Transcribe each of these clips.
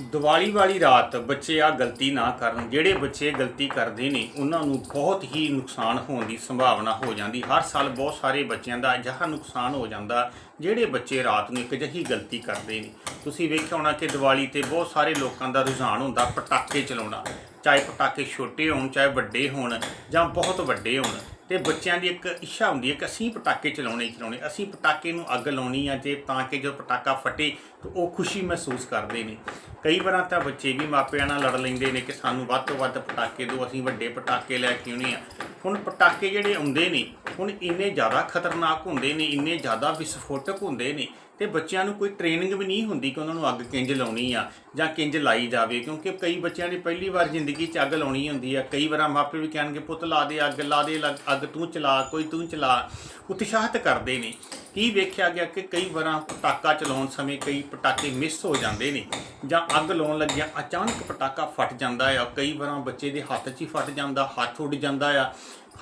ਦੀਵਾਲੀ ਵਾਲੀ ਰਾਤ ਬੱਚੇ ਆ ਗਲਤੀ ਨਾ ਕਰਨ। ਜਿਹੜੇ ਬੱਚੇ ਗਲਤੀ ਕਰਦੇ ਨੇ, ਉਹਨਾਂ ਨੂੰ ਬਹੁਤ ਹੀ ਨੁਕਸਾਨ ਹੋਣ ਦੀ ਸੰਭਾਵਨਾ ਹੋ ਜਾਂਦੀ। ਹਰ ਸਾਲ ਬਹੁਤ ਸਾਰੇ ਬੱਚਿਆਂ ਦਾ ਅਜਿਹਾ ਨੁਕਸਾਨ ਹੋ ਜਾਂਦਾ, ਜਿਹੜੇ ਬੱਚੇ ਰਾਤ ਨੂੰ ਇੱਕ ਅਜਿਹੀ ਗਲਤੀ ਕਰਦੇ ਨੇ। ਤੁਸੀਂ ਵੇਖਿਆ ਹੋਣਾ ਕਿ ਦੀਵਾਲੀ ਤੇ ਬਹੁਤ ਸਾਰੇ ਲੋਕਾਂ ਦਾ ਰੁਝਾਨ ਹੁੰਦਾ, ਪਟਾਕੇ ਚਲਾਉਣਾ। ਚਾਹੇ ਪਟਾਕੇ ਛੋਟੇ ਹੋਣ, ਚਾਹੇ ਵੱਡੇ ਹੋਣ, ਜਾਂ ਬਹੁਤ ਵੱਡੇ ਹੋਣ। ਤੇ ਬੱਚਿਆਂ ਦੀ ਇੱਕ ਇੱਛਾ ਹੁੰਦੀ ਹੈ ਕਿ ਅਸੀਂ ਪਟਾਕੇ ਚਲਾਉਣੇ ਹੀ ਚਲਾਉਣੇ। ਅਸੀਂ ਪਟਾਕੇ ਨੂੰ ਅੱਗ ਲਾਉਣੀ ਆ ਜੇ ਤਾਂ ਕਿ ਜਦੋਂ ਪਟਾਕਾ ਫਟੇ ਤਾਂ ਉਹ ਖੁਸ਼ੀ ਮਹਿਸੂਸ ਕਰਦੇ ਨੇ। ਕਈ ਵਾਰਾਂ ਤਾਂ ਬੱਚੇ ਵੀ ਮਾਪਿਆਂ ਨਾਲ ਲੜ ਲੈਂਦੇ ਨੇ ਕਿ ਸਾਨੂੰ ਵੱਧ ਤੋਂ ਵੱਧ ਪਟਾਕੇ ਦਿਓ, ਅਸੀਂ ਵੱਡੇ ਪਟਾਕੇ ਲੈ ਕੇ ਆਉਣੇ ਆ। ਹੁਣ ਪਟਾਕੇ ਜਿਹੜੇ ਆਉਂਦੇ ਨੇ, ਹੁਣ ਇੰਨੇ ਜ਼ਿਆਦਾ ਖਤਰਨਾਕ ਹੁੰਦੇ ਨੇ, ਇੰਨੇ ਜ਼ਿਆਦਾ ਵਿਸਫੋਟਕ ਹੁੰਦੇ ਨੇ ਤੇ ਬੱਚਿਆਂ ਨੂੰ ਕੋਈ ਟ੍ਰੇਨਿੰਗ ਵੀ ਨਹੀਂ ਹੁੰਦੀ ਕਿ ਉਹਨਾਂ ਨੂੰ ਅੱਗ ਕਿੰਜ ਲਾਉਣੀ ਆ ਜਾਂ ਕਿੰਜ ਲਾਈ ਜਾਵੇ, ਕਿਉਂਕਿ ਕਈ ਬੱਚਿਆਂ ਨੇ ਪਹਿਲੀ ਵਾਰ ਜ਼ਿੰਦਗੀ 'ਚ ਅੱਗ ਲਾਉਣੀ ਹੁੰਦੀ ਆ। ਕਈ ਵਾਰਾਂ ਮਾਪੇ ਵੀ ਕਹਿਣਗੇ, ਪੁੱਤ ਲਾ ਦੇ ਅੱਗ, ਲਾ ਦੇ ਲੱਗ- ਅੱਗ ਤੂੰ ਚਲਾ, ਕੋਈ ਤੂੰ ਚਲਾ। ਉਤਸ਼ਾਹਿਤ ਕਰਦੇ ਨੇ। ਕੀ ਵੇਖਿਆ ਗਿਆ ਕਿ ਕਈ ਵਾਰਾਂ ਪਟਾਕਾ ਚਲਾਉਣ ਸਮੇਂ ਕਈ ਪਟਾਕੇ ਮਿਸ ਹੋ ਜਾਂਦੇ ਨੇ ਜਾਂ ਅੱਗ ਲਾਉਣ ਲੱਗਿਆ ਅਚਾਨਕ ਪਟਾਕਾ ਫਟ ਜਾਂਦਾ ਆ, ਕਈ ਵਾਰਾਂ ਬੱਚੇ ਦੇ ਹੱਥ 'ਚ ਹੀ ਫਟ ਜਾਂਦਾ, ਹੱਥ ਉੱਡ ਜਾਂਦਾ ਆ,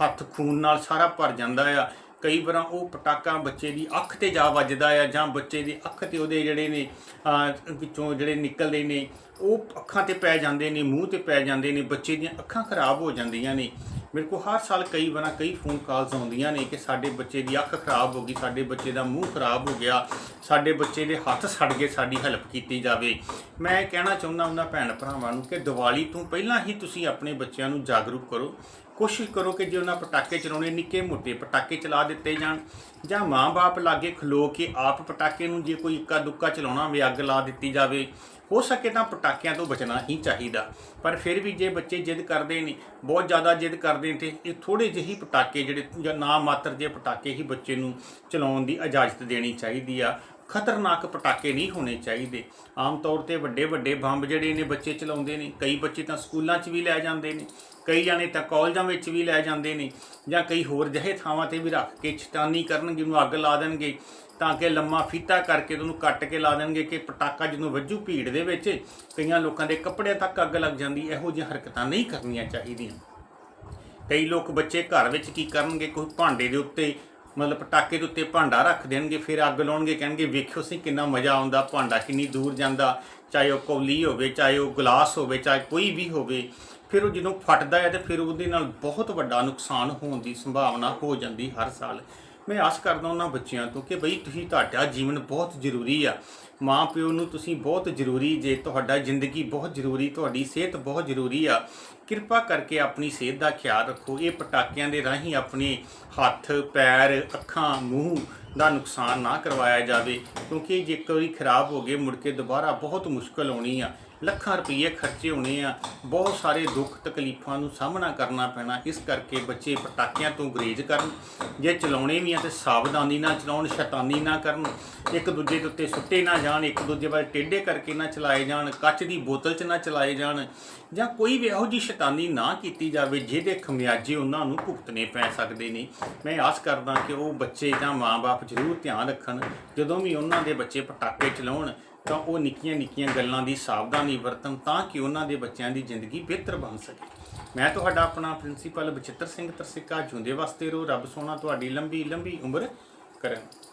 ਹੱਥ ਖੂਨ ਨਾਲ ਸਾਰਾ ਭਰ ਜਾਂਦਾ ਆ। ਕਈ ਵਾਰਾਂ ਉਹ ਪਟਾਕਾ ਬੱਚੇ ਦੀ ਅੱਖ ਤੇ ਜਾ ਵੱਜਦਾ ਆ ਜਾਂ ਬੱਚੇ ਦੀ ਅੱਖ ਤੇ ਉਹਦੇ ਜਿਹੜੇ ਨੇ ਵਿੱਚੋਂ ਜਿਹੜੇ ਨਿਕਲਦੇ ਨੇ, ਉਹ ਅੱਖਾਂ ਤੇ ਪੈ ਜਾਂਦੇ ਨੇ, ਮੂੰਹ ਤੇ ਪੈ ਜਾਂਦੇ ਨੇ, ਬੱਚੇ ਦੀਆਂ ਅੱਖਾਂ ਖਰਾਬ ਹੋ ਜਾਂਦੀਆਂ ਨੇ। ਮੇਰੇ ਕੋਲ ਹਰ ਸਾਲ ਕਈ ਵਾਰਾਂ ਕਈ ਫੋਨ ਕਾਲਸ ਆਉਂਦੀਆਂ ਨੇ ਕਿ ਸਾਡੇ ਬੱਚੇ ਦੀ ਅੱਖ ਖਰਾਬ ਹੋ ਗਈ, ਸਾਡੇ ਬੱਚੇ ਦਾ ਮੂੰਹ ਖਰਾਬ ਹੋ ਗਿਆ, ਸਾਡੇ ਬੱਚੇ ਦੇ ਹੱਥ ਸੜ ਗਏ, ਸਾਡੀ ਹੈਲਪ ਕੀਤੀ ਜਾਵੇ। ਮੈਂ ਕਹਿਣਾ ਚਾਹੁੰਦਾ ਉਹਨਾਂ ਭੈਣ ਭਰਾਵਾਂ ਨੂੰ ਕਿ ਦੀਵਾਲੀ ਤੋਂ ਪਹਿਲਾਂ ਹੀ ਤੁਸੀਂ ਆਪਣੇ ਬੱਚਿਆਂ ਨੂੰ ਜਾਗਰੂਕ ਕਰੋ। ਕੋਸ਼ਿਸ਼ ਕਰੋ ਕਿ ਜੇ ਉਹਨਾਂ ਪਟਾਕੇ ਚਲਾਉਣੇ, ਨਿੱਕੇ ਮੋਟੇ ਪਟਾਕੇ ਚਲਾ ਦਿੱਤੇ ਜਾਣ ਜਾਂ ਮਾਂ-ਬਾਪ ਲਾਗੇ ਖਲੋ ਕੇ ਆਪ ਪਟਾਕੇ ਨੂੰ ਜੇ ਕੋਈ ਇੱਕਾ ਦੁੱਕਾ ਚਲਾਉਣਾ ਹੋਵੇ, ਅੱਗ ਲਾ ਦਿੱਤੀ ਜਾਵੇ। ਹੋ ਸਕੇ ਤਾਂ ਪਟਾਕਿਆਂ ਤੋਂ ਬਚਣਾ ਹੀ ਚਾਹੀਦਾ। ਪਰ ਫਿਰ ਵੀ ਜੇ ਬੱਚੇ ਜਿੱਦ ਕਰਦੇ ਨੇ, ਬਹੁਤ ਜ਼ਿਆਦਾ ਜਿੱਦ ਕਰਦੇ ਨੇ, ਤੇ ਇਹ ਥੋੜੇ ਜਿਹੀ ਪਟਾਕੇ ਜਿਹੜੇ ਜਾਂ ਨਾ ਮਾਤਰ ਜੇ ਪਟਾਕੇ ਹੀ ਬੱਚੇ ਨੂੰ ਚਲਾਉਣ ਦੀ ਇਜਾਜ਼ਤ ਦੇਣੀ ਚਾਹੀਦੀ ਆ। ਖਤਰਨਾਕ ਪਟਾਕੇ ਨਹੀਂ ਹੋਣੇ ਚਾਹੀਦੇ। ਆਮ ਤੌਰ ਤੇ ਵੱਡੇ ਵੱਡੇ ਬੰਬ ਜਿਹੜੇ ਨੇ ਬੱਚੇ ਚਲਾਉਂਦੇ ਨੇ, ਕਈ ਬੱਚੇ ਤਾਂ ਸਕੂਲਾਂ 'ਚ ਵੀ ਲੈ ਜਾਂਦੇ ਨੇ। ਕਈ ਜਾਣੇ ਤਾਂ ਕਾਲਜਾਂ ਵਿੱਚ ਵੀ ਲੈ ਜਾਂਦੇ ਨੇ ਜਾਂ ਕਈ ਹੋਰ ਜਿਹੇ ਥਾਵਾਂ ਤੇ ਵੀ ਰੱਖ ਕੇ ਚਟਾਨੀ ਕਰਨਗੇ, ਉਹਨੂੰ ਅੱਗ ਲਾ ਦੇਣਗੇ, ਤਾਂ ਕਿ ਲੰਮਾ ਫੀਤਾ ਕਰਕੇ ਉਹਨੂੰ ਕੱਟ ਕੇ ਲਾ ਦੇਣਗੇ ਕਿ ਪਟਾਕਾ ਜਦੋਂ ਵੱਜੂ ਭੀੜ ਦੇ ਵਿੱਚ, ਕਈਆਂ ਲੋਕਾਂ ਦੇ ਕੱਪੜਿਆਂ ਤੱਕ ਅੱਗ ਲੱਗ ਜਾਂਦੀ, ਇਹੋ ਜਿਹੀਆਂ ਹਰਕਤਾਂ ਨਹੀਂ ਕਰਨੀਆਂ ਚਾਹੀਦੀਆਂ। ਕਈ ਲੋਕ ਬੱਚੇ ਘਰ ਵਿੱਚ ਕੀ ਕਰਨਗੇ, ਕੋਈ ਭਾਂਡੇ ਦੇ ਉੱਤੇ, ਮਤਲਬ ਪਟਾਕੇ ਦੇ ਉੱਤੇ ਭਾਂਡਾ ਰੱਖ ਦੇਣਗੇ, ਫਿਰ ਅੱਗ ਲਾਉਣਗੇ, ਕਹਿਣਗੇ, ਵੇਖਿਓ ਸੀ ਕਿੰਨਾ ਮਜ਼ਾ ਆਉਂਦਾ, ਭਾਂਡਾ ਕਿੰਨੀ ਦੂਰ ਜਾਂਦਾ। ਚਾਹੇ ਉਹ ਕੌਲੀ ਹੋਵੇ, ਚਾਹੇ ਉਹ ਗਲਾਸ ਹੋਵੇ, ਚਾਹੇ ਕੋਈ ਵੀ ਹੋਵੇ ਫਿਰ ਉਹ ਜਦੋਂ ਫਟਦਾ ਹੈ ਤੇ ਫਿਰ ਉਹਦੇ ਨਾਲ ਬਹੁਤ ਵੱਡਾ ਨੁਕਸਾਨ ਹੋਣ ਦੀ ਸੰਭਾਵਨਾ ਹੋ ਜਾਂਦੀ ਹਰ ਸਾਲ। ਮੈਂ ਆਸ ਕਰਦਾ ਉਹਨਾਂ ਬੱਚਿਆਂ ਤੋਂ ਕਿ ਬਈ ਤੁਸੀਂ ਤੁਹਾਡਾ ਜੀਵਨ ਬਹੁਤ ਜ਼ਰੂਰੀ ਆ। ਮਾਂ ਪਿਓ ਨੂੰ ਤੁਸੀਂ ਬਹੁਤ ਜ਼ਰੂਰੀ, ਜੇ ਤੁਹਾਡਾ ਜ਼ਿੰਦਗੀ ਬਹੁਤ ਜ਼ਰੂਰੀ, ਤੁਹਾਡੀ ਸਿਹਤ ਬਹੁਤ ਜ਼ਰੂਰੀ ਆ, ਕਿਰਪਾ ਕਰਕੇ ਆਪਣੀ ਸਿਹਤ ਦਾ ਖਿਆਲ ਰੱਖੋ। ਇਹ ਪਟਾਕਿਆਂ ਦੇ ਰਾਹੀਂ ਆਪਣੇ ਹੱਥ, ਪੈਰ, ਅੱਖਾਂ, ਮੂੰਹ ਦਾ ਨੁਕਸਾਨ ਨਾ ਕਰਵਾਇਆ ਜਾਵੇ, ਕਿਉਂਕਿ ਜੇ ਇੱਕ ਵਾਰੀ ਖਰਾਬ ਹੋ ਗਏ, ਮੁੜ ਕੇ ਦੁਬਾਰਾ ਬਹੁਤ ਮੁਸ਼ਕਲ ਆਉਣੀ ਆ। ਲੱਖਾਂ ਰੁਪਏ ਖਰਚੇ ਹੋਣੇ ਆ। ਬਹੁਤ ਸਾਰੇ ਦੁੱਖ ਤਕਲੀਫਾਂ ਨੂੰ ਸਾਹਮਣਾ ਕਰਨਾ ਪੈਣਾ। ਇਸ ਕਰਕੇ ਬੱਚੇ ਪਟਾਕਿਆਂ ਤੋਂ ਗੁਰੇਜ਼ ਕਰਨ। ਜੇ ਚਲਾਉਣੇ ਵੀ ਆ ਤੇ ਸਾਵਧਾਨੀ ਨਾਲ ਚਲਾਉਣ, ਸ਼ੈਤਾਨੀ ਨਾ ਕਰਨ। ਇੱਕ ਦੂਜੇ ਦੇ ਉੱਤੇ ਸੁੱਟੇ ਨਾ ਜਾਣ, ਇੱਕ ਦੂਜੇ ਵੱਲ ਟੇਢੇ ਕਰਕੇ ਨਾ ਚਲਾਏ ਜਾਣ, ਕੱਚ ਦੀ ਬੋਤਲ 'ਚ ਨਾ ਚਲਾਏ ਜਾਣ ਜਾਂ ਕੋਈ ਵੀ ਇਹੋ ਜਿਹੀ ਸ਼ੈਤਾਨੀ ਨਾ ਕੀਤੀ ਜਾਵੇ ਜਿਹਦੇ ਖਮਿਆਜੇ ਉਹਨਾਂ ਨੂੰ ਭੁਗਤਣੇ ਪੈ ਸਕਦੇ ਨੇ। ਮੈਂ ਆਸ ਕਰਦਾ ਕਿ ਉਹ ਬੱਚੇ ਜਾਂ ਮਾਪੇ ਜ਼ਰੂਰ ਧਿਆਨ ਰੱਖਣ। ਜਦੋਂ ਵੀ ਉਹਨਾਂ ਦੇ ਬੱਚੇ ਪਟਾਕੇ ਚਲਾਉਣ ਤਾਂ ਉਹ ਨਿੱਕੀਆਂ ਨਿੱਕੀਆਂ ਗੱਲਾਂ ਦੀ ਸਾਵਧਾਨੀ ਵਰਤਣ ਤਾਂ ਕਿ ਉਹਨਾਂ ਦੇ ਬੱਚਿਆਂ ਦੀ ਜ਼ਿੰਦਗੀ ਬਿਹਤਰ ਬਣ ਸਕੇ। ਮੈਂ ਤੁਹਾਡਾ ਆਪਣਾ ਪ੍ਰਿੰਸੀਪਲ ਬਚਿੱਤਰ ਸਿੰਘ ਤਰਸਿੱਕਾ ਜੁੰਦੇ ਵਾਸਤੇ ਰੋ, ਰੱਬ ਸੋਨਾ ਤੁਹਾਡੀ ਲੰਬੀ ਲੰਬੀ ਉਮਰ ਕਰਨ।